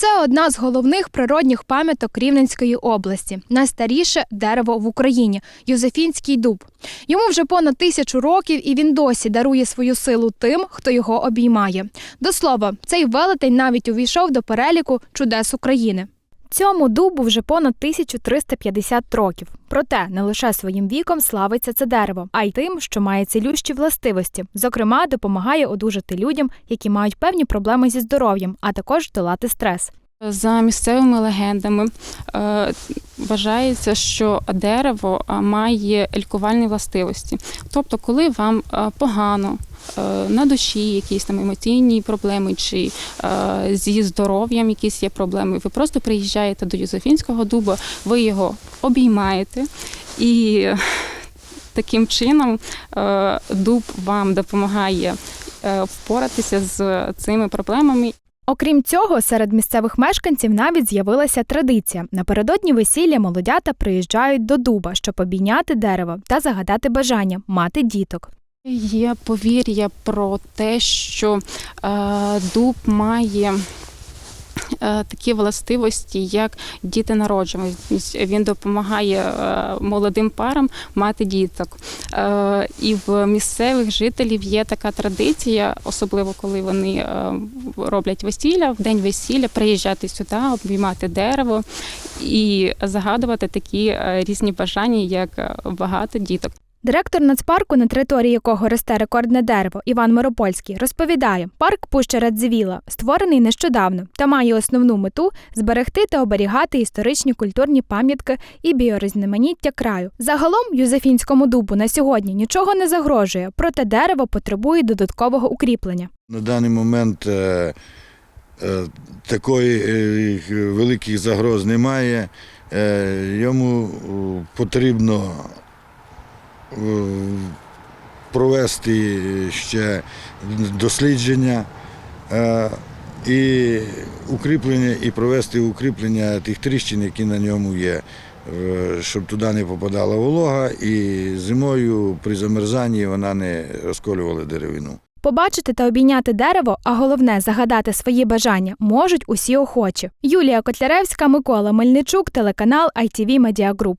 Це одна з головних природних пам'яток Рівненської області, найстаріше дерево в Україні Юзефінський дуб. Йому вже понад тисячу років, і він досі дарує свою силу тим, хто його обіймає. До слова, цей велетень навіть увійшов до переліку чудес України. Цьому дубу вже понад 1350 років. Проте не лише своїм віком славиться це дерево, а й тим, що має цілющі властивості. Зокрема, допомагає одужати людям, які мають певні проблеми зі здоров'ям, а також долати стрес. За місцевими легендами е, вважається, що дерево е, має лікувальні властивості. Тобто, коли вам е, погано на душі, якісь там емоційні проблеми, чи зі здоров'ям якісь є проблеми, ви просто приїжджаєте до Юзефінського дуба, ви його обіймаєте і таким чином дуб вам допомагає впоратися з цими проблемами Окрім цього, серед місцевих мешканців навіть з'явилася традиція. Напередодні весілля молодята приїжджають до дуба, щоб обійняти дерево та загадати бажання мати діток. Є повір'я про те, що е, дуб має такі властивості, як діти народження. Він допомагає е, молодим парам мати діток. Е, і в місцевих жителів є така традиція, особливо коли вони е, роблять весілля, в день весілля приїжджати сюди, обіймати дерево і загадувати такі е, різні бажання, як е, багато діток. Директор нацпарку, на території якого росте рекордне дерево Іван Миропольський, розповідає, парк Пуща Радзивіла створений нещодавно та має основну мету зберегти та оберігати історичні культурні пам'ятки і біорізноманіття краю. Загалом Юзефінському дубу на сьогодні нічого не загрожує, проте дерево потребує додаткового укріплення. На даний момент е, е, такої е, великих загроз немає. Йому потрібно провести ще дослідження е, і укріплення, і провести укріплення тих тріщин, які на ньому є, е, щоб туди не попадала волога, і зимою при замерзанні вона не розколювала деревину. Побачити та обійняти дерево, а головне загадати свої бажання можуть усі охочі. Юлія Котляревська, Микола Мельничук, телеканал ITV Media Group.